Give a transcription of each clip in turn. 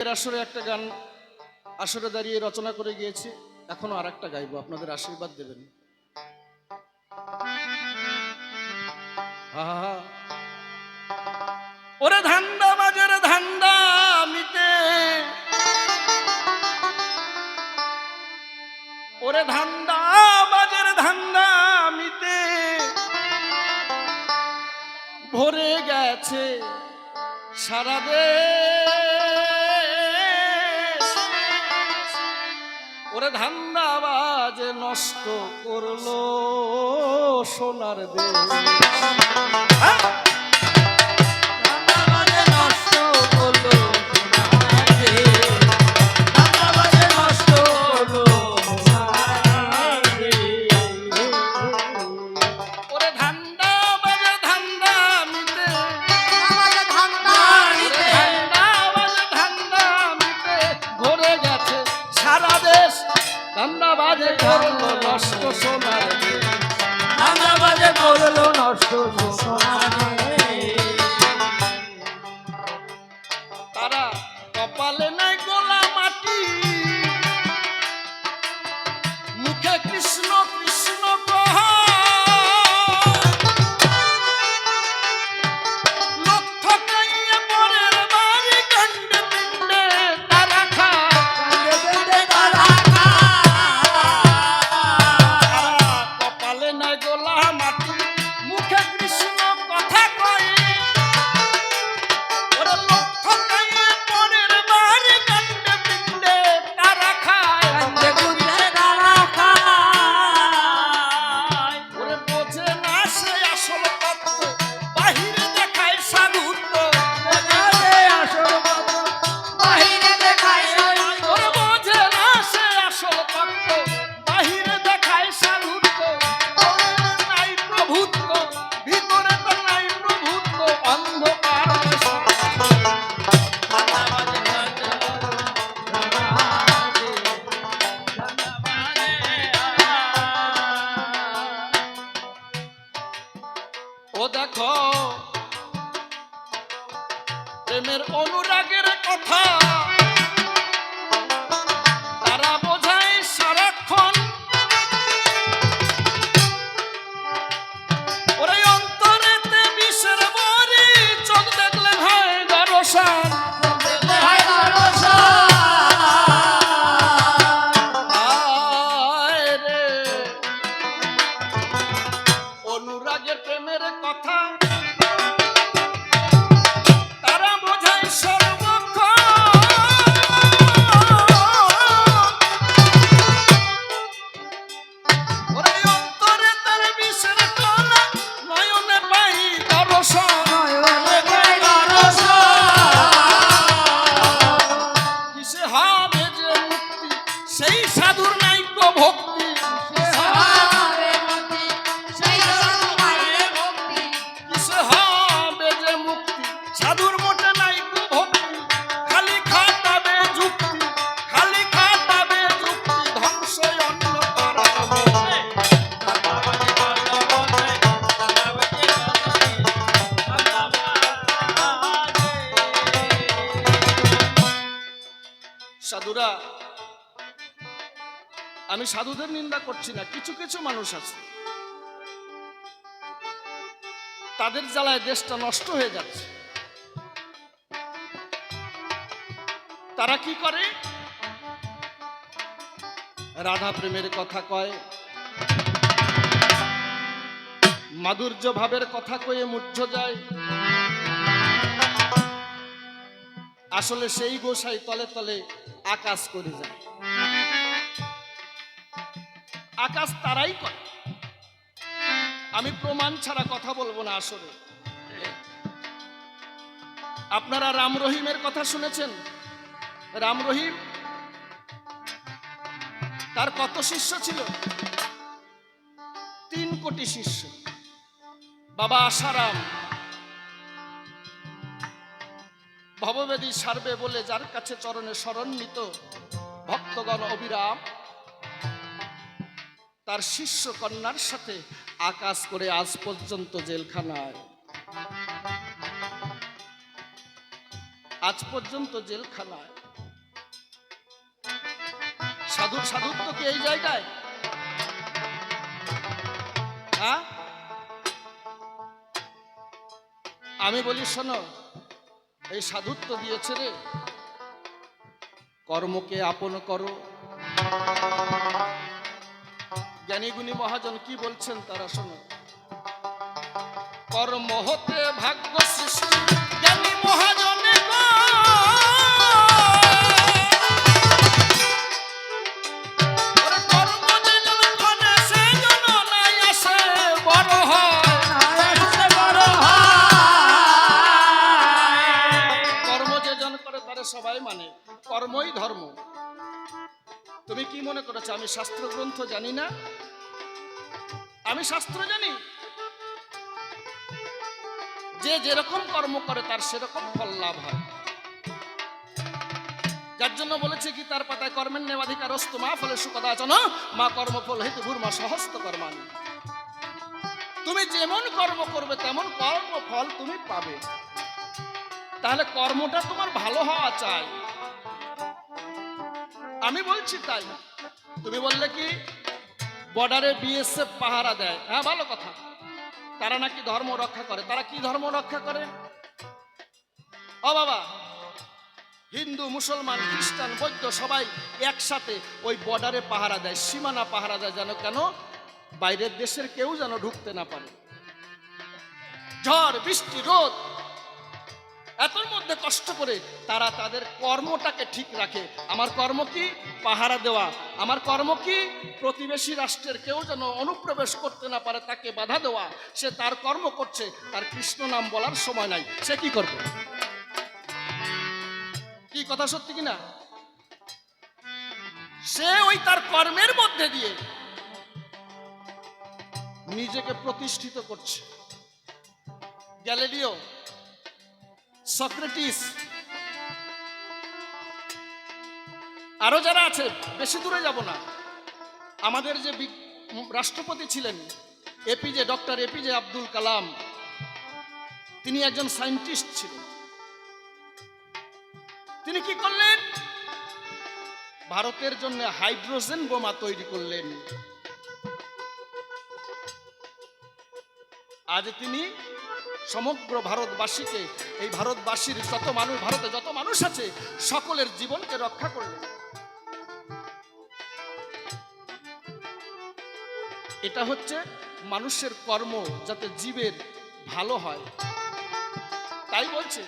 এর আসরে একটা গান আসরে দাঁড়িয়ে রচনা করে গিয়েছি। এখনও আর একটা গাইবো, আপনাদের আশীর্বাদ দেবেন। ওরে ধান্দা, বাজার ধান্দা মিটে ওরে ধান্দা, বাজার ধান্দা মিটে ভরে গেছে সারা দেশ। ওরে ধান্দাবাজ নষ্ট করল সোনার দেশ। নষ্ট সোনার আমরা বাজে করল নষ্ট আমি সাধুদের নিন্দা করছি না, কিছু কিছু মানুষ আছে। তাদের জ্বালায় দেশটা নষ্ট হয়ে যাচ্ছে। তারা কি করে? রাধা প্রেমের কথা কয়, মাধুর্য ভাবের কথা কয়ে মূর্ছ যায়। আসলে সেই গোসাই তলে তলে আকাশ করে যায়। আকাশ তারাই করে। আমি প্রমাণ ছাড়া কথা বলব না আসলে। আপনারা রাম রহিমের কথা শুনেছেন? রাম রহিম তার কত শিষ্য ছিল? তিন কোটি শিষ্য। বাবা আশারাম। ভববেদী সারবে বলে যার কাছে চরণে শরণিত ভক্তগণ অবিরাম তার শিষ্য কন্যার সাথে আকাশ করে আজ পর্যন্ত জেলখানায়। আজ পর্যন্ত জেলখানায়। সাধুর সাধুত্ব কি এই জায়গায়? হ্যাঁ? আমি বলি, শোনো, এই সাধুত্ব দিয়েছে রে। কর্মকে আপন করো। জ্ঞানীগুণী মহাজন কি বলছেন তারা শোনো কর্ম হতে ভাগ্য সৃষ্টি। মনে করেছ, আমি শাস্ত্র গ্রন্থ জানি না। আমি শাস্ত্র জানি। যে যেরকম কর্ম করে, তার সেরকম ফল লাভ হয়। যার জন্য বলেছে কি, তার পাতায় কর্মের নেবাধিকার অস্ত, মা ফলে সুকদাচন, মা কর্মফল হেতু ভূর্মা সহস্ত কর্মান তুমি যেমন কর্ম করবে, তেমন কর্মফল তুমি পাবে। তাহলে কর্মটা তোমার ভালো হওয়া চাই। আমি বলছি তাই। তুমি বললে কি বর্ডারে বিএসএফ পাহারা দেয়? হ্যাঁ ভালো কথা। তারা নাকি ধর্ম রক্ষা করে। তারা কি ধর্ম রক্ষা করে? ও বাবা, হিন্দু, মুসলমান, খ্রিস্টান, বৌদ্ধ সবাই একসাথে ওই বর্ডারে পাহারা দেয়, সীমানা পাহারা দেয় যেন কেন বাইরের দেশের কেউ যেন ঢুকতে না পারে। ঝড়, বৃষ্টি, রোদ এতর মধ্যে কষ্ট করে তারা তাদের কর্মটাকে ঠিক রাখে। আমার কর্ম কি? পাহারা দেওয়া। আমার কর্ম কি? প্রতিবেশী রাষ্ট্রের কেউ যেন অনুপ্রবেশ করতে না পারে, তাকে বাধা দেওয়া। সে তার কর্ম করছে, তার কৃষ্ণ নাম বলার সময় নাই। সে কি করবে? কি কথা সত্যি কিনা? সে ওই তার কর্মের মধ্যে দিয়ে নিজেকে প্রতিষ্ঠিত করছে। Galileo Socrates. আরও যারা আছে, বেশি দূরে যাব না। আমাদের যে রাষ্ট্রপতি ছিলেন APJ doctor APJ Abdul Kalam, তিনি একজন সায়েন্টিস্ট ছিলেন। তিনি কি করলেন? ভারতের জন্য হাইড্রোজেন বোমা তৈরি করলেন। আজ তিনি সমগ্র ভারতবাসীকে, এই ভারতবাসীর যত মানুষ, ভারতে যত মানুষ আছে, সকলের জীবনকে রক্ষা করলেন এটা হচ্ছে মানুষের কর্ম যাতে জীবের ভালো হয়। তাই বলছে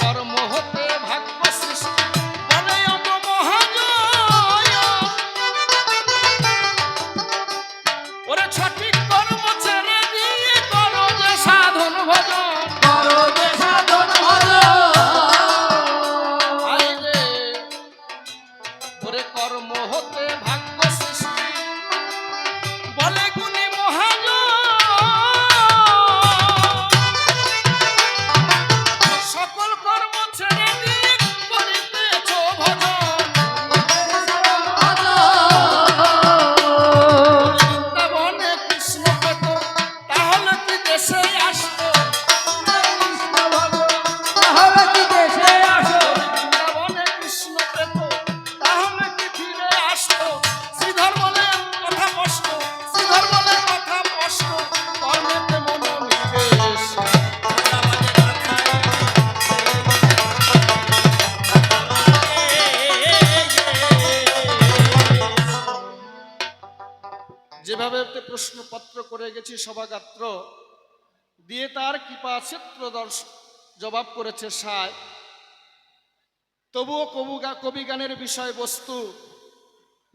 কর্ম হতে ভাগ্য সৃষ্টি ওরে সঠিক যেভাবে প্রশ্নপত্র করে গেছি সভাগাত্র, দিয়ে তার কৃপা ক্ষেত্র জবাব করেছে সায়। তবুও কবু কবি গানের বিষয়বস্তু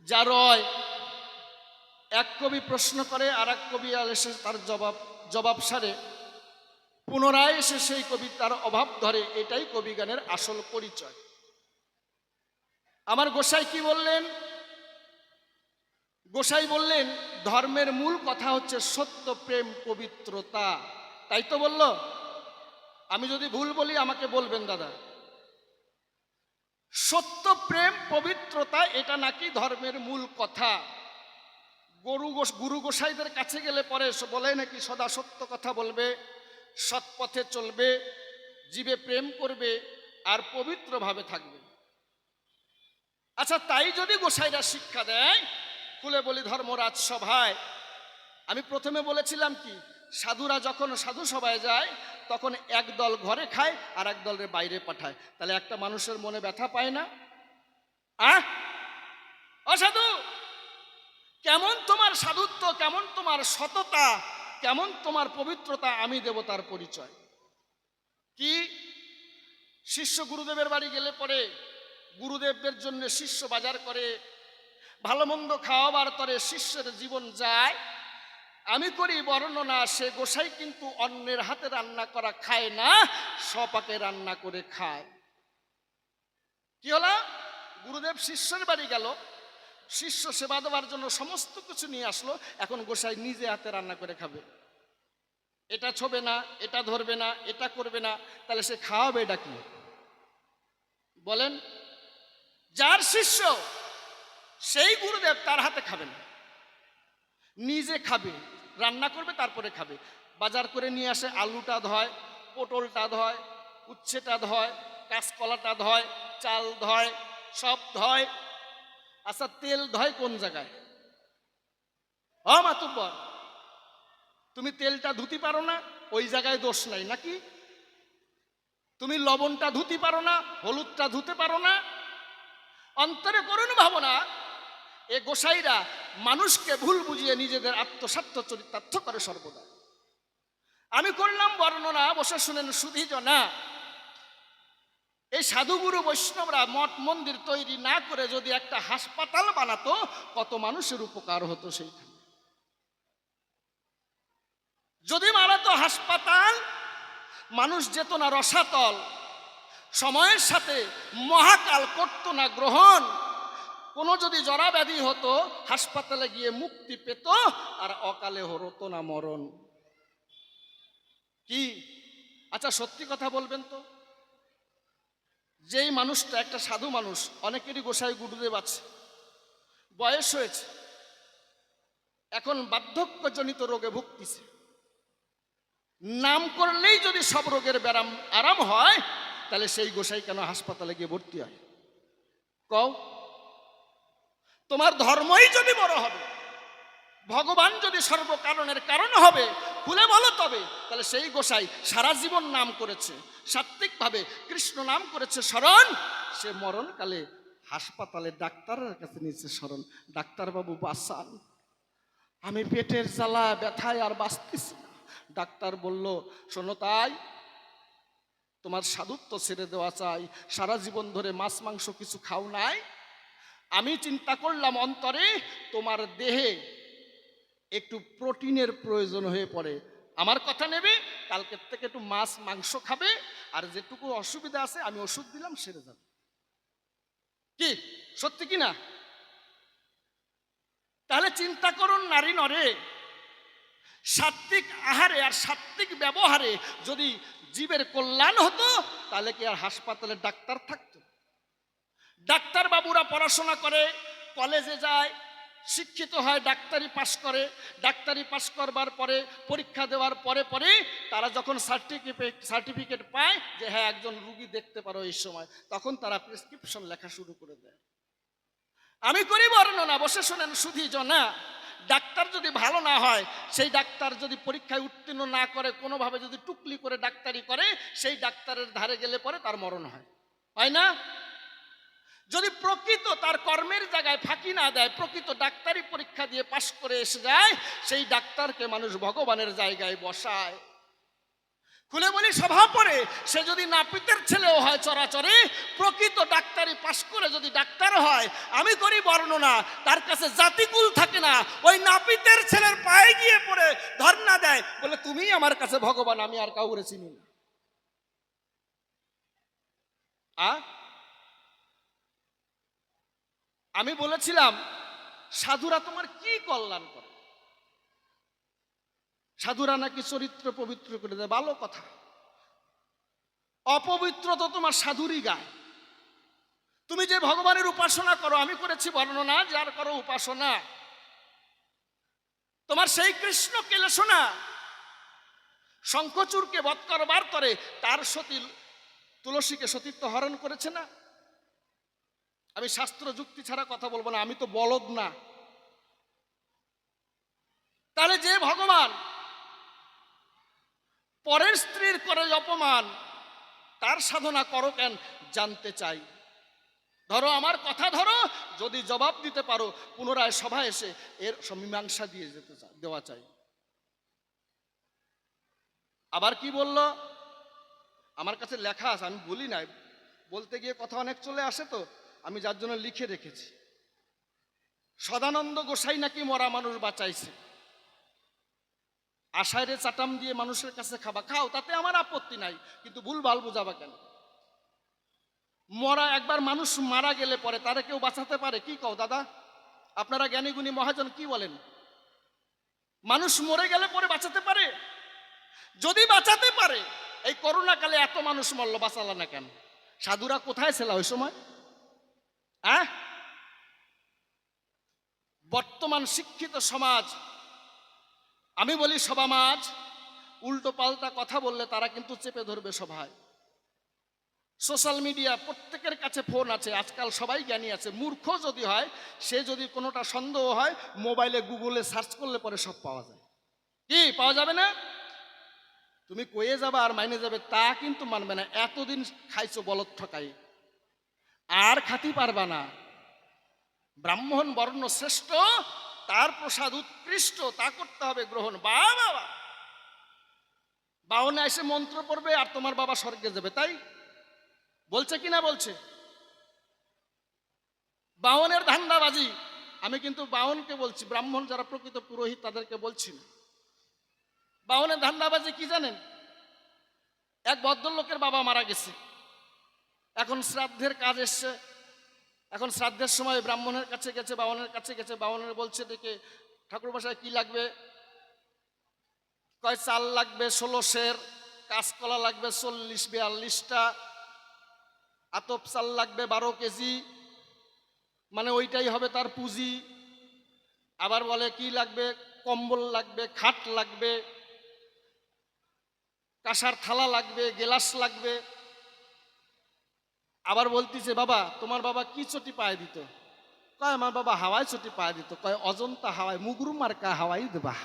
যা রয়, এক কবি প্রশ্ন করে আর এক কবি এসে তার জবাব জবাব সারে। পুনরায় এসে সেই কবি তার অভাব ধরে, এটাই কবি গানের আসল পরিচয়। আমার গোসাই কি বললেন? গোসাই বললেন, ধর্মের মূল কথা হচ্ছে সত্য, প্রেম, পবিত্রতা। তাই তো বলল। আমি যদি ভুল বলি, আমাকে বলবেন দাদা। সত্য, প্রেম, পবিত্রতা, এটা নাকি ধর্মের মূল কথা? গরু গুরু গোসাইদের কাছে গেলে পরে বলে নাকি সদা সত্য কথা বলবে সৎ পথে চলবে, জীবে প্রেম করবে, আর পবিত্রভাবে থাকবে। আচ্ছা তাই যদি গোসাইরা শিক্ষা দেয় খুলে বলি ধর্মরাজ সভায় আমি প্রথমে বলেছিলাম কি, সাধুরা যখন সাধু সভায় যায়, তখন এক দল ঘরে খায় আর এক দলের বাইরে পাঠায়। তাহলে একটা মানুষের মনে ব্যথা পায় না? আহ! অসাধু! কেমন তোমার সাধুত্ব, কেমন তোমার সততা, কেমন তোমার পবিত্রতা, আমি দেবতার পরিচয়। কি? শিষ্য গুরুদেবের বাড়ি গেলে পরে গুরুদেবদের জন্য শিষ্য বাজার করে ভালো মন্দ খাওয়াবার তরে শিষ্যের জীবন যায়। আমি করি বর্ণনা, সে গোসাই কিন্তু অন্যের হাতে রান্না করা খায় না, সপাকে রান্না করে খায়। কি হলো? গুরুদেব শিষ্যের বাড়ি গেল। শিষ্য সেবা দেওয়ার জন্য সমস্ত কিছু নিয়ে আসলো। এখন গোসাই নিজে হাতে রান্না করে খাবে। এটা ছবে না, এটা ধরবে না, এটা করবে না, তাহলে সে খাওয়াবে এটা কি? বলেন, যার শিষ্য সেই গুরুদেব তার হাতে খাবে না নিজে খাবে, রান্না করবে, তারপরে খাবে। বাজার করে নিয়ে আসে, আলুটা ধয়, পটলটা ধয়, উচ্ছেটা ধয়, কাঁচকলাটা ধয়, চাল ধয়, সব ধয়। আচ্ছা তেল ধয় কোন জায়গায়? হ মাতুব্বর, তুমি তেলটা ধুতি পারো না, ওই জায়গায় দোষ নাই, নাকি? তুমি লবণটা ধুতি পারো না, হলুদটা ধুতে পারো না। অন্তরে করুন ভাবনা এ গোসাইরা মানুষকে ভুল বুঝিয়ে নিজেদের আত্মস্বার্থ চরিতার্থ করে সর্বদা। আমি করলাম বর্ণনা, বসে শুনেন সুধী না এই সাধুগুরু বৈষ্ণবরা মঠ মন্দির তৈরি না করে যদি একটা হাসপাতাল বানাতো, কত মানুষের উপকার হতো সেইখানে। যদি মারাতো হাসপাতাল, মানুষ যেত না রসাতল। সময়ের সাথে মহাকাল করতো না গ্রহণ। কোনো যদি জরা ব্যাধি হতো, হাসপাতালে গিয়ে মুক্তি পেত আর অকালে হতো না মরণ। কি? আচ্ছা সত্যি কথা বলবেন তো? যেই মানুষটা একটা সাধু মানুষ, অনেকেরই গোসাই গুরুদেব আছে। বয়স হয়েছে। এখন বার্ধক্যজনিত রোগে ভুগতিছে। নাম করলেই যদি সব রোগের ব্যারাম আরাম হয়, তাহলে সেই গোসাই কেন হাসপাতালে গিয়ে ভর্তি হয়? কও। তোমার ধর্মই যদি বড় হবে, ভগবান যদি সর্বকারণের কারণ হবে, খুলে বলো তবে, তাহলে সেই গোসাই সারা জীবন নাম করেছে সাত্বিকভাবে কৃষ্ণ নাম করেছে, স্মরণ। সে মরণকালে হাসপাতালে ডাক্তারের কাছে নিয়েছে স্মরণ। ডাক্তারবাবু বাসান আমি পেটের জ্বালা, ব্যথায় আর বাঁচতেছি না। ডাক্তার বলল, শোনো তাই, তোমার সাধুত্ব ছেড়ে দেওয়া চাই। সারা জীবন ধরে মাছ, মাংস কিছু খাও নাই। আমি চিন্তা করলাম, অন্তরে তোমার দেহে একটু প্রোটিনের প্রয়োজন হয়ে পড়ে। আমার কথা নেবে, কালকের থেকে একটু মাছ, মাংস খাবে, আর যেটুকু অসুবিধা আছে আমি ওষুধ দিলাম, সেরে যাবে। কি? সত্যি কি না? তাহলে চিন্তা করুন নারী নরে। সাত্বিক আহারে আর সাত্বিক ব্যবহারে যদি জীবের কল্যাণ হতো, তাহলে কি আর হাসপাতালে ডাক্তার থাকতো? ডাক্তার বাবুরা পড়াশোনা করে, কলেজে যায়, শিক্ষিত হয়, ডাক্তারি পাশ করে। ডাক্তারি পাশ করবার পরে, পরীক্ষা দেওয়ার পরে পরে তারা যখন সার্টিফিকেট সার্টিফিকেট পায় যে হ্যাঁ একজন রুগী দেখতে পারো এই সময়, তখন তারা প্রেসক্রিপশন লেখা শুরু করে দেয়। আমি করি বর্ণনা, বসে শোনেন শুধু জনা ডাক্তার যদি ভালো না হয়, সেই ডাক্তার যদি পরীক্ষায় উত্তীর্ণ না করে, কোনোভাবে যদি টুকলি করে ডাক্তারি করে, সেই ডাক্তারের ধারে গেলে পরে তার মরণ হয়। হয় না? যদি প্রকৃত তার কর্মের জায়গায় ফাঁকি না দেয়, প্রকৃত ডাক্তারি পরীক্ষা দিয়ে পাশ করে এসে যায়, সেই ডাক্তারকে মানুষ ভগবানের জায়গায় বসায়। খুলে বলি, সভা পরে সে যদি নাপিতের ছেলেও হয় চরাচরে, প্রকৃত ডাক্তারি পাশ করে যদি ডাক্তার হয়, আমি করি বর্ণনা তার কাছে জাতিকুল থাকে না, ওই নাপিতের ছেলের পায়ে গিয়ে পড়ে ধর্ণা দেয়, বলে তুমি আমার কাছে ভগবান, আমি আর কাউরে চিনি না। আমি বলেছিলাম, সাধুরা তোমার কি কল্যাণ করে? সাধুরা নাকি চরিত্র পবিত্র করে দেয়? ভালো কথা। অপবিত্র তো তোমার সাধুরই গায়। তুমি যে ভগবানের উপাসনা করো, আমি করেছি বর্ণনা, যার করো উপাসনা। তোমার সেই কৃষ্ণ কেলে শোনা শঙ্খচূরকে বধ করবার তরে তার সতী তুলসীকে সতীত্ব হরণ করেছে না? আমি শাস্ত্র যুক্তি ছাড়া কথা বলব না, আমি তো বলদ না। তাহলে যে ভগবান পরের স্ত্রীর করে অপমান, তার সাধনা করো কেন? জানতে চাই। ধরো, আমার কথা ধরো, যদি জবাব দিতে পারো, পুনরায় সভায় এসে এর মীমাংসা দিয়ে যেতে দেওয়া চাই। আবার কি বলল? আমার কাছে লেখা আছে, আমি বলি নাই। বলতে গিয়ে কথা অনেক চলে আসে তো। আমি যার জন্য লিখে রেখেছি। সদানন্দ গোসাই নাকি মরা মানুষ বাঁচাইছে। আশায় চাটাম দিয়ে মানুষের কাছে খাবা। খাও, তাতে আমার আপত্তি নাই, কিন্তু ভুল ভালো বুঝাবা কেন? মরা একবার মানুষ মারা গেলে পরে তারা কেউ বাঁচাতে পারে, কি কও দাদা? আপনারা জ্ঞানীগুণী মহাজন কি বলেন? মানুষ মরে গেলে পরে বাঁচাতে পারে? যদি বাঁচাতে পারে, এই করোনা কালে এত মানুষ মরল, বাঁচালা না কেন? সাধুরা কোথায় ছিল ওই সময়? হ্যাঁ বর্তমান শিক্ষিত সমাজ, আমি বলি সমাজ উল্টো পাল্টা কথা বললে তারা কিন্তু চেপে ধরবে সভায়। সোশ্যাল মিডিয়া প্রত্যেকের কাছে ফোন আছে, আজকাল সবাই জ্ঞানী আছে। মূর্খ যদি হয়, সে যদি কোনোটা সন্দেহ হয়, মোবাইলে, গুগলে সার্চ করলে পরে সব পাওয়া যায়। কি, পাওয়া যাবে না? তুমি কয়ে যাবে আর মাইনে যাবে, তা কিন্তু মানবে না। এতদিন খাইছো বলত ঠকাই আর খাতি পারবা না। ব্রাহ্মণ বর্ণ শ্রেষ্ঠ, তার প্রসাদ উৎকৃষ্ট, তা করতে হবে গ্রহণ। বা বাবা বাউনে এসে মন্ত্র পড়বে আর তোমার বাবা স্বর্গে যাবে, তাই? বলছে কি না বলছে? বাউনের ধান্দাবাজি। আমি কিন্তু বাউনকে বলছি, ব্রাহ্মণ যারা প্রকৃত পুরোহিত তাদেরকে বলছি না। বাউনের ধান্দাবাজি কি জানেন? এক ভদ্রলোকের বাবা মারা গেছে। এখন শ্রাদ্ধের কাজ এসছে। এখন শ্রাদ্ধের সময় ব্রাহ্মণের কাছে গেছে বাউনের কাছে গেছে বাউনের বলছে দেখে, ঠাকুর মশাই কি লাগবে? কয়, চাল লাগবে ষোলো সের, কাঁচকলা লাগবে চল্লিশ বিয়াল্লিশটা, আতপ চাল লাগবে বারো কেজি মানে ওইটাই হবে তার পুঁজি। আবার বলে কি লাগবে? কম্বল লাগবে, খাট লাগবে, কাঁসার থালা লাগবে, গেলাস লাগবে আবার বলতিছে, বাবা, তোমার বাবা কি চটি পায়ে দিত? কয়, আমার বাবা হাওয়ায় চটি পায়ে দিত। কয়, অজন্তা হাওয়ায়, মুগুরু মার্কা হাওয়াই দেবা।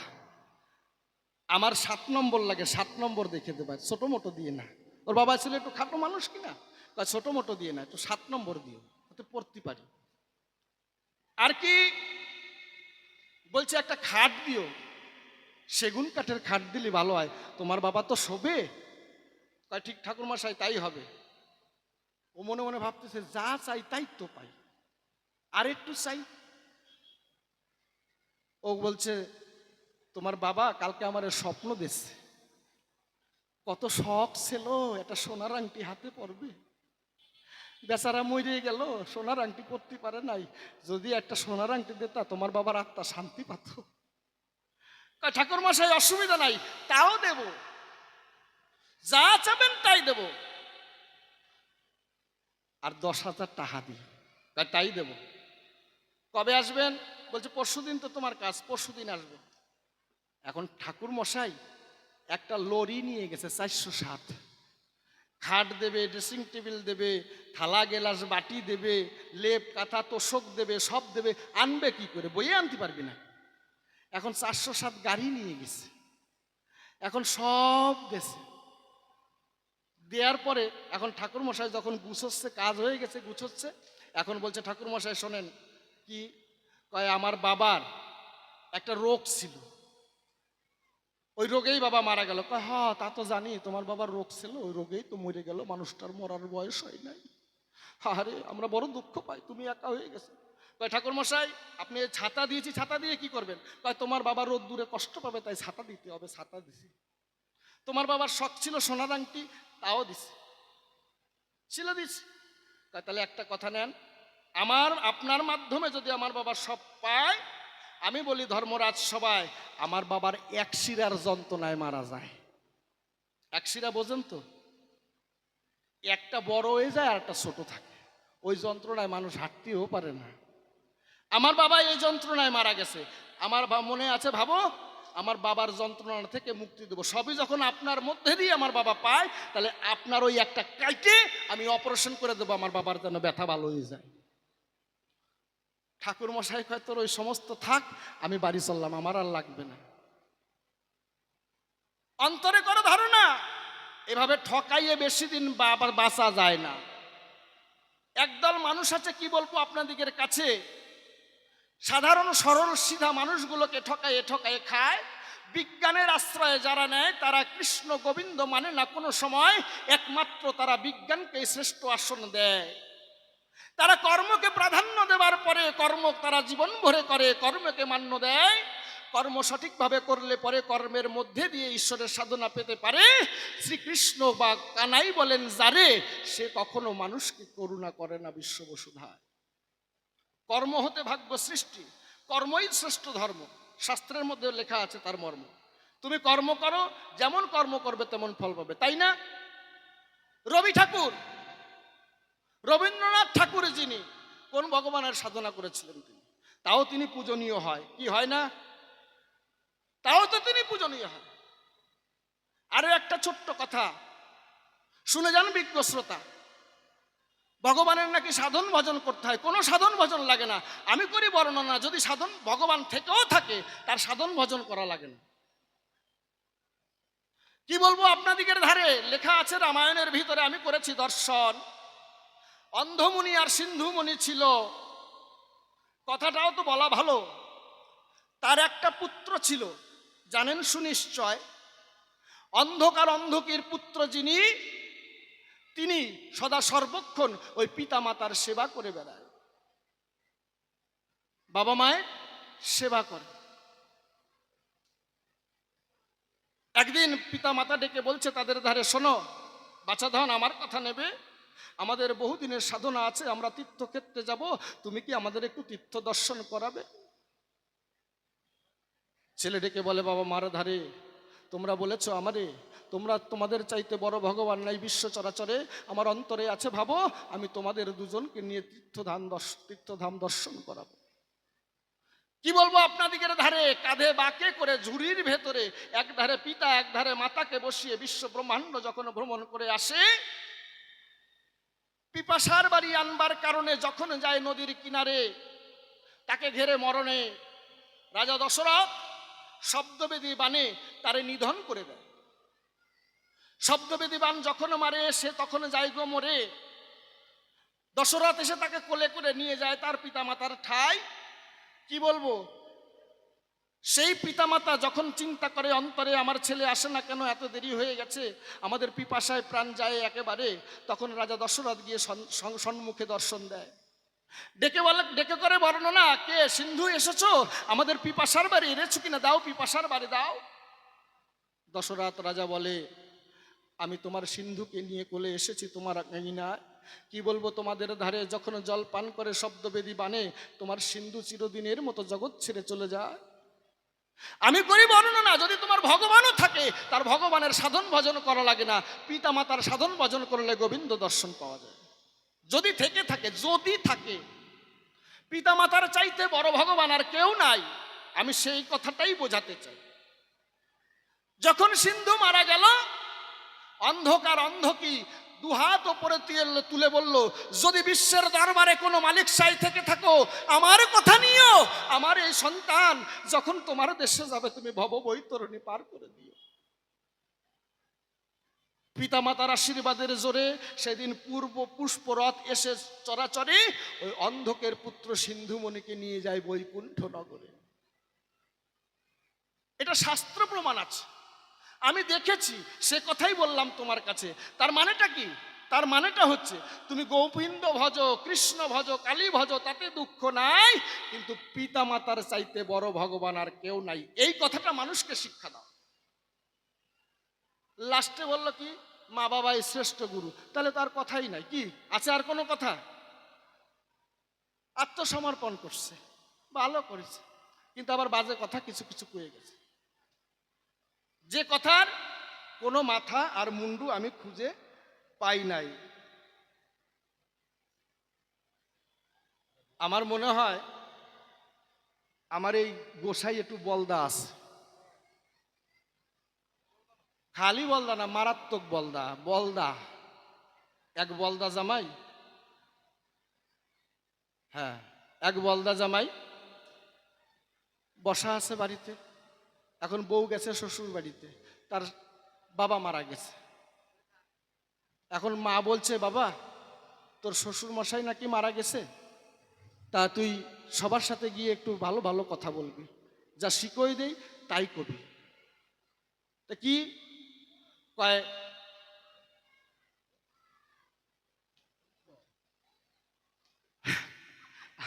আমার সাত নম্বর লাগে, সাত নম্বর দেখে দেবা, ছোট মোটো দিয়ে না। ওর বাবা ছিল একটু খাটো মানুষ কিনা কয়, ছোট মোটো দিয়ে না, একটু সাত নম্বর দিও ওতে পড়তে পারি। আর কি? বলছে, একটা খাট দিও, সেগুন কাঠের খাট দিলে ভালো হয়। তোমার বাবা তো শোবে? কয়, ঠিক ঠাকুর মশাই তাই হবে। ও মনে মনে ভাবতেছে, যা চাই তাই তো পাই। আর একটু চাই। ও বলছে, তোমার বাবা কালকে আমার স্বপ্ন দিচ্ছে কত শখ ছিল একটা সোনার আংটি হাতে পড়বে বেচারা মরে গেল, সোনার আংটি পরতে পারে নাই। যদি একটা সোনার আংটি দিতা, তোমার বাবার আত্মা শান্তি পাত। ঠাকুর মশাই অসুবিধা নাই, তাও দেব। যা চাবেন তাই দেব। আর দশ হাজার টাকা দিই। তাই দেব। কবে আসবেন? বলছে পরশু দিন তো তোমার কাজ পরশু দিন আসব। এখন ঠাকুর মশাই একটা লরি নিয়ে গেছে চারশো সাত। খাট দেবে, ড্রেসিং টেবিল দেবে, থালা, গেলাস, বাটি দেবে, লেপ, কাঁথা, তোষক দেবে, সব দেবে। আনবে কি করে? বইয়ে আনতে পারবি না। এখন চারশো সাত গাড়ি নিয়ে গেছে। এখন সব গেছে। দেওয়ার পরে এখন ঠাকুর মশাই যখন গুছোচ্ছে, কাজ হয়ে গেছে, গুছোচ্ছে, এখন বলছে ঠাকুর মশাই শোনেন, কি কয়, আমার বাবার একটা রোগ ছিল। ওই রোগেই বাবা মারা গেল। কয়, হ, তা তো জানি, তোমার বাবার রোগ ছিল, ওই রোগেই তো মরে গেল, মানুষটার মরার বয়স হয় নাই। আরে, আমরা বড় দুঃখ পাই, তুমি একা হয়ে গেছো। কয় ঠাকুর মশাই আপনি ছাতা দিয়েছি, ছাতা দিয়ে কি করবেন? কয়, তোমার বাবা রোদ দূরে কষ্ট পাবে, তাই ছাতা দিতে হবে, ছাতা দিছি। তোমার বাবার শখ ছিল সোনার আংটি তাও দিছি। ছিল দিছি। তাহলে একটা কথা নেন, আমার, আপনার মাধ্যমে যদি আমার বাবা সব পায়, আমি বলি ধর্মরাজ সবাই আমার বাবার এক শিরার যন্ত্রণায় মারা যায়। এক শিরা বোঝেন তো? একটা বড় হয়ে যায় আর একটা ছোট থাকে। ওই যন্ত্রণায় মানুষ হাঁটতেও পারে না। আমার বাবা এই যন্ত্রণায় মারা গেছে। আমার মনে আছে ভাবো? আমার বাবার যন্ত্রণা থেকে মুক্তি দেবো। সবই যখন আপনার মধ্যে দিয়ে আমার বাবা পায়, তাহলে আপনার ওই একটা কাইটে আমি অপারেশন করে দেবো, আমার বাবার যেন ব্যথা ভালো হয়ে যায়। ঠাকুর মশাই কয়, তোর ওই সমস্ত থাক, আমি বাড়ি চললাম, আমার আর লাগবে না। অন্তরে করে ধারণা? এভাবে ঠকাইয়ে বেশি দিন বাঁচা যায় না। একদল মানুষ আছে, কি বলব আপনাদিকের কাছে? সাধারণ সরল সিধা মানুষগুলোকে ঠকাইয়ে ঠকাইয়ে খায়। বিজ্ঞানের আশ্রয়ে যারা নেয়, তারা কৃষ্ণ গোবিন্দ মানে না, কোনো সময় একমাত্র তারা বিজ্ঞানকে শ্রেষ্ঠ আসন দেয়। তারা কর্মকে প্রাধান্য দেওয়ার পরে কর্ম তারা জীবন ভরে করে, কর্মকে মান্য দেয়। কর্ম সঠিকভাবে করলে পরে কর্মের মধ্যে দিয়ে ঈশ্বরের সাধনা পেতে পারে। শ্রীকৃষ্ণ বা কানাই বলেন, যারে, সে কখনো মানুষকে করুণা করে না বিশ্ব বসুধায় কর্ম হতে ভাগ্য সৃষ্টি। কর্মই শ্রেষ্ঠ ধর্ম। শাস্ত্রের মধ্যে লেখা আছে তার মর্ম। তুমি কর্ম করো, যেমন কর্ম করবে তেমন ফল পাবে, তাই না? রবি ঠাকুর, রবীন্দ্রনাথ ঠাকুর যিনি, কোন ভগবানের সাধনা করেছিলেন তিনি? তাও তিনি পূজনীয় হয়। কি হয় না? তাও তো তিনি পূজনীয় হয়। আরও একটা ছোট্ট কথা। শুনে যান বিজ্ঞ শ্রোতা। ভগবানের নাকি সাধন ভজন করতে হয়? কোনো সাধন ভজন লাগে না। আমি করি বর্ণনা, যদি সাধন ভগবান থেকেও থাকে, তার সাধন ভজন করা লাগে না। কি বলব আপনাদিকের ধারে? লেখা আছে রামায়ণের ভিতরে, আমি করেছি দর্শন। অন্ধমুনি আর সিন্ধুমণি ছিল। কথাটাও তো বলা ভালো। তার একটা পুত্র ছিল, জানেন সুনিশ্চয়? অন্ধকার অন্ধকীর পুত্র যিনি তিনি সদা সর্বক্ষণ ওই পিতা মাতার সেবা করে বেড়ায়। বাবা মায়ের সেবা করে। একদিন পিতা মাতা ডেকে বলছে, তাদের ধারে শোনো বাচ্চা ধন আমার কথা নেবে, আমাদের বহুদিনের সাধনা আছে, আমরা তীর্থক্ষেত্রে যাব, তুমি কি আমাদের একটু তীর্থ দর্শন করাবে? ছেলে ডেকে বলে, বাবা মার ধারে তোমরা বলেছ আমারে, তোমরা তোমাদের চাইতে বড় ভগবান নাই বিশ্ব চরাচরে, আমার অন্তরে আছে ভাবো, আমি তোমাদের দুজনকে নিয়ে তীর্থধাম তীর্থধাম দর্শন করাবো। কি বলব আপনাদিকের ধারে? কাঁধে বাঁকে করে ঝুড়ির ভেতরে এক ধারে পিতা এক ধারে মাতাকে বসিয়ে বিশ্ব ব্রহ্মাণ্ড যখন ভ্রমণ করে আসে, পিপাসার বাড়ি আনবার কারণে যখন যায় নদীর কিনারে, তাকে ঘেরে মরণে, রাজা দশরথ শব্দবেদী বানে তারে নিধন করে দেয়। শব্দবেদী বান যখন মারে, সে তখন যায় গো মরে। দশরথ এসে তাকে কোলে করে নিয়ে যায় তার পিতামাতার ঠাই। কি বলব? সেই পিতামাতা যখন চিন্তা করে, অন্তরে আমার ছেলে আসে না কেন, এত দেরি হয়ে গেছে, আমাদের পিপাসায় প্রাণ যায় একেবারে, তখন রাজা দশরথ গিয়ে সন- সন- দর্শন দেয়। ডেকে বলে, ডেকে করে বর্ণনা কে, সিন্ধু এসেছ? আমাদের পিপাসার বাড়ি, এনেছো কিনা? দাও পিপাসার বাড়ি, দাও। দশরথ রাজা বলে, আমি তোমার সিন্ধুকে নিয়ে কোলে এসেছি, তোমার না কি বলব তোমাদের ধারে, যখন জল পান করে শব্দবেদী বানে তোমার সিন্ধু চিরদিনের মতো জগৎ ছেড়ে চলে যায়। আমি করি বর্ণনা, যদি তোমার ভগবানও থাকে, তার ভগবানের সাধন ভজন করা লাগে না। পিতা মাতার সাধন ভজন করলে গোবিন্দ দর্শন পাওয়া যায়। যদি থেকে থাকে, যদি থাকে পিতা মাতার চাইতে বড় ভগবান আর কেউ নাই, আমি সেই কথাটাই বোঝাতে চাই। যখন সিন্ধু মারা গেল, অন্ধকার অন্ধকি দুহাত ওপরে তুলে বলল, যদি বিশ্বের দরবারে কোনো মালিক সাই থেকে থাকো, আমার কথা নিও। আমার এই সন্তান যখন তোমার দেশে যাবে, তুমি ভব বৈতরণী পার করে দিও। পিতামাতার আশীর্বাদের জোরে সেদিন পূর্ব পুষ্পরথ এসে চরাচরে ওই অন্ধকের পুত্র সিন্ধুমণিকে নিয়ে যায় বৈকুণ্ঠ নগরে এটা শাস্ত্র প্রমাণ আছে। আমি দেখেছি, সে কথাই বললাম তোমার কাছে। তার মানেটা কি? তার মানেটা হচ্ছে, তুমি গোবিন্দ ভজ, কৃষ্ণ ভজ, কালী ভজ, তাতে দুঃখ নাই, কিন্তু পিতা মাতার চাইতে বড় ভগবান আর কেউ নাই। এই কথাটা মানুষকে শিক্ষা দাও। লাস্টে বলল কি, মা বাবাই শ্রেষ্ঠ গুরু। তাহলে তার কথাই নাই। কি? আছে আর কোনো কথা? আত্মসমর্পণ করছে। ভালো করেছে। কিন্তু আবার বাজে কথা কিছু কিছু কয়ে গেছে। যে কথার কোনো মাথা আর মুন্ডু আমি খুঁজে পাই নাই। আমার মনে হয়, আমার এই গোসাই একটু বলদা আছে। খালি বলদা না, মারাত্মক বলদা বলদা। এক বলদা জামাই। হ্যাঁ এক বলদা জামাই। বসা আছে বাড়িতে। এখন বউ গেছে শ্বশুর বাড়িতে। তার বাবা মারা গেছে। এখন মা বলছে, বাবা, তোর শ্বশুর মশাই নাকি মারা গেছে? তা তুই সবার সাথে গিয়ে একটু ভালো ভালো কথা বলবি। যা শিখই দেই, তাই কবি তা কি কয়?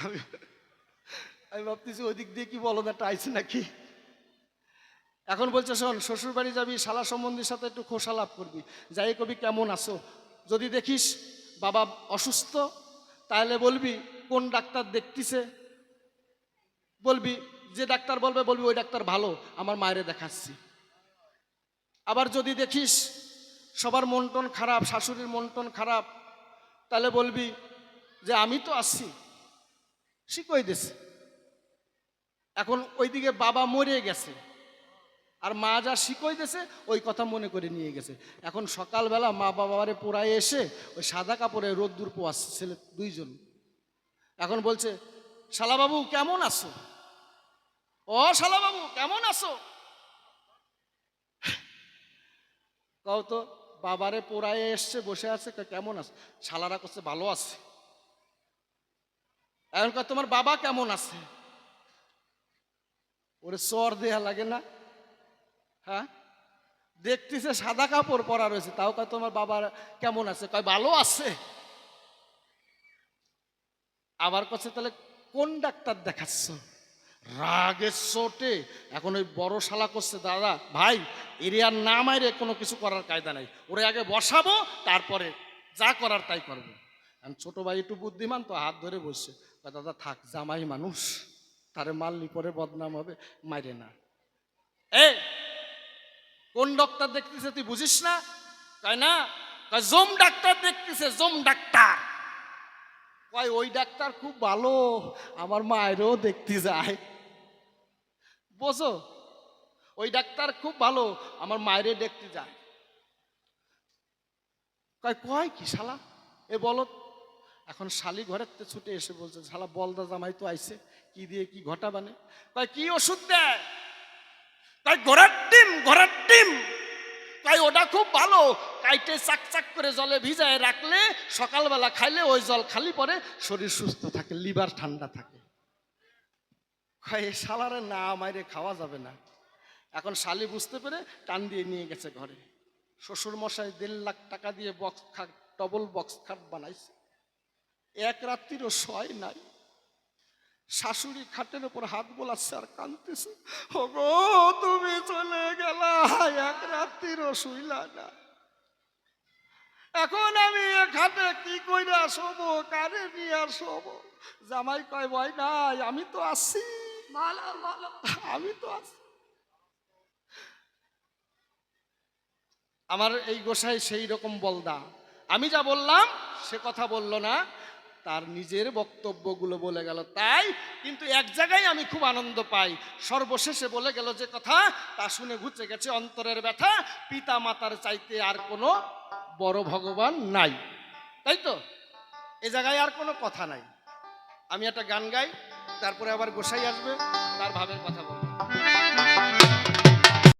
আমি আমি ভাবতেছি ওই দিক দিয়ে কি বলো না আইছে নাকি? এখন বলছে, শোন শ্বশুর বাড়ি যাবি, শালা সম্বন্ধীর সাথে একটু খোসালাপ করবি। যাই কবি, কেমন আছো? যদি দেখিস বাবা অসুস্থ, তাহলে বলবি, কোন ডাক্তার দেখতিছে? বলবি, যে ডাক্তার বলবে, বলবি, ওই ডাক্তার ভালো, আমার মায়েরে দেখাচ্ছি। আবার যদি দেখিস সবার মন টন খারাপ, শাশুড়ির মন টন খারাপ, তাহলে বলবি যে আমি তো আসছি। শিখই দিছে? এখন ওইদিকে বাবা মরে গেছে। আর মা যা শিখই দিয়েছে ওই কথা মনে করে নিয়ে গেছে। এখন সকালবেলা মা বাবারে পোড়ায় এসে ওই সাদা কাপড়ে রোদ্দুর পোয়াচ্ছে ছেলে দুইজন। এখন বলছে, শালাবাবু, কেমন আছো? ও শালাবাবু, কেমন আছো? কও তো বাবারে পোড়ায় এসছে বসে আছে কেমন আছে? শালারা করছে ভালো আছে। এখন কয়, তোমার বাবা কেমন আছে? ওরে চর দেয়া লাগে না। হ্যাঁ? দেখতেছে সাদা কাপড় পরা রয়েছে তাও কয় তোমার বাবা কেমন আছে? কয় ভালো আছে। আবার কাছে তাহলে কোন ডাক্তার দেখাচ্ছ? রাগের চোটে এখন ওই বড় শালা করছে, দাদা, ভাই এরিয়ার না মাইরে কোনো কিছু করার কায়দা নাই। ওরে আগে বসাবো, তারপরে যা করার তাই করব। এখন ছোট ভাই একটু বুদ্ধিমান, তো হাত ধরে বসছে। দাদা, থাক, জামাই মানুষ, তারে মারলি পরে বদনাম হবে, মাইরে না। এ, কোন ডাক্তার দেখতেছে তুই বুঝিস না? কয় না। কয়, জম ডাক্তার দেখতেছে, জম ডাক্তার। কয়, ওই ডাক্তার খুব ভালো, আমার মায়েরও দেখতে যায়। বোঝো? ওই ডাক্তার খুব ভালো, আমার মায়েরে দেখতে যায়। কয় কয় কি শালা? এ বলো। এখন শালি ঘরের তে ছুটে এসে বলছে, শালা, বলদা জামাই তো আইছে, কি দিয়ে কি ঘটা বানে কয়, কি ওষুধ দেয়? তাই ঘোড়ার ডিম ঘোড়ার ডিম। তাই ওটা খুব ভালো। কাইটে চাক চাক করে জলে ভিজায় রাখলে সকালবেলা খাইলে ওই জল খালি পরে শরীর সুস্থ থাকে, লিভার ঠান্ডা থাকে। কয়, শালারে না মাইরে খাওয়া যাবে না। এখন শালি বুঝতে পেরে টান দিয়ে নিয়ে গেছে ঘরে। শ্বশুর মশাই দেড় লাখ টাকা দিয়ে বক্স খাট ডবল বক্স খাট বানাইছে। এক রাত্রিরও শয় নাই। শাশুড়ি খাটের উপর হাত বোলাচ্ছে আর কাঁদতেছে। ওগো তুমি চলে গেলা এক রাত্রিরও শুইলা না। এখন আমি খাটে কি কইরা শোবো কারে নিয়ে শোবো? জামাই কয় ভয় নাই আমি তো আছি। আমি তো আমার এই গোসাই সেই রকম বলদা। আমি যা বললাম, সে কথা বলল না। তার নিজের বক্তব্যগুলো বলে গেল তাই, কিন্তু এক জায়গায় আমি খুব আনন্দ পাই। সর্বশেষে বলে গেল যে কথা, তা শুনে ঘুচে গেছে অন্তরের ব্যথা। পিতা মাতার চাইতে আর কোনো বড় ভগবান নাই। তাই তো? এ জায়গায় আর কোনো কথা নাই। আমি একটা গান গাই। তারপরে আবার গোসাই আসবে তার ভাবের কথা